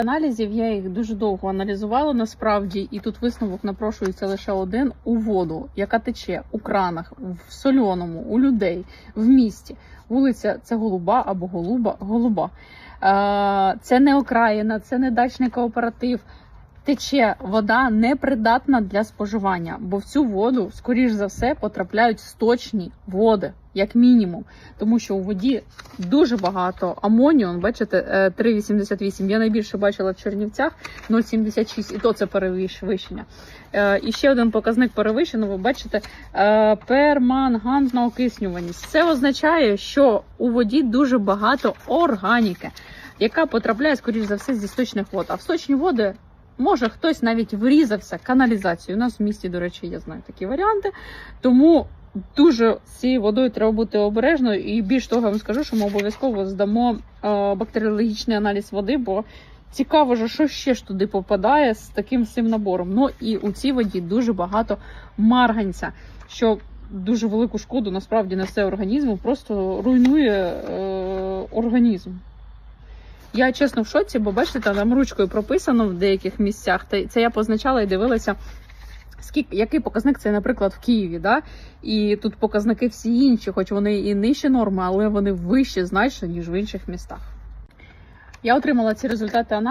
Аналізів я їх дуже довго аналізувала насправді, і тут висновок напрошується лише один у воду, яка тече у кранах, в сольоному, у людей, в місті. Вулиця це голуба або голуба, голуба. Е, Це не окраїна, це не дачний кооператив. Тече вода непридатна для споживання, бо в цю воду, скоріш за все, потрапляють сточні води, як мінімум, тому що у воді дуже багато амонію. Бачите, е, 3,88. Я найбільше бачила в Чернівцях 0,76, і то це перевищення. Е, І ще один показник перевищено. Ви бачите е, пермангантна окиснюваність. Це означає, що у воді дуже багато органіки, яка потрапляє, скоріш за все, зі сточних вод. А в сточні води. Може, хтось навіть врізався каналізацію. У нас в місті, до речі, я знаю такі варіанти. Тому дуже з цією водою треба бути обережною. І більш того, я вам скажу, що ми обов'язково здамо е, бактеріологічний аналіз води, бо цікаво, що ще ж туди попадає з таким всім набором. Ну і у цій воді дуже багато марганця, що дуже велику шкоду насправді несе організму, просто руйнує е, організм. Я чесно в шоці, бо бачите, там ручкою прописано в деяких місцях. Це я позначала і дивилася, скільки який показник це, наприклад, в Києві. Да? І тут показники всі інші, хоч вони і нижчі норми, але вони вищі значно, ніж в інших містах. Я отримала ці результати аналізу.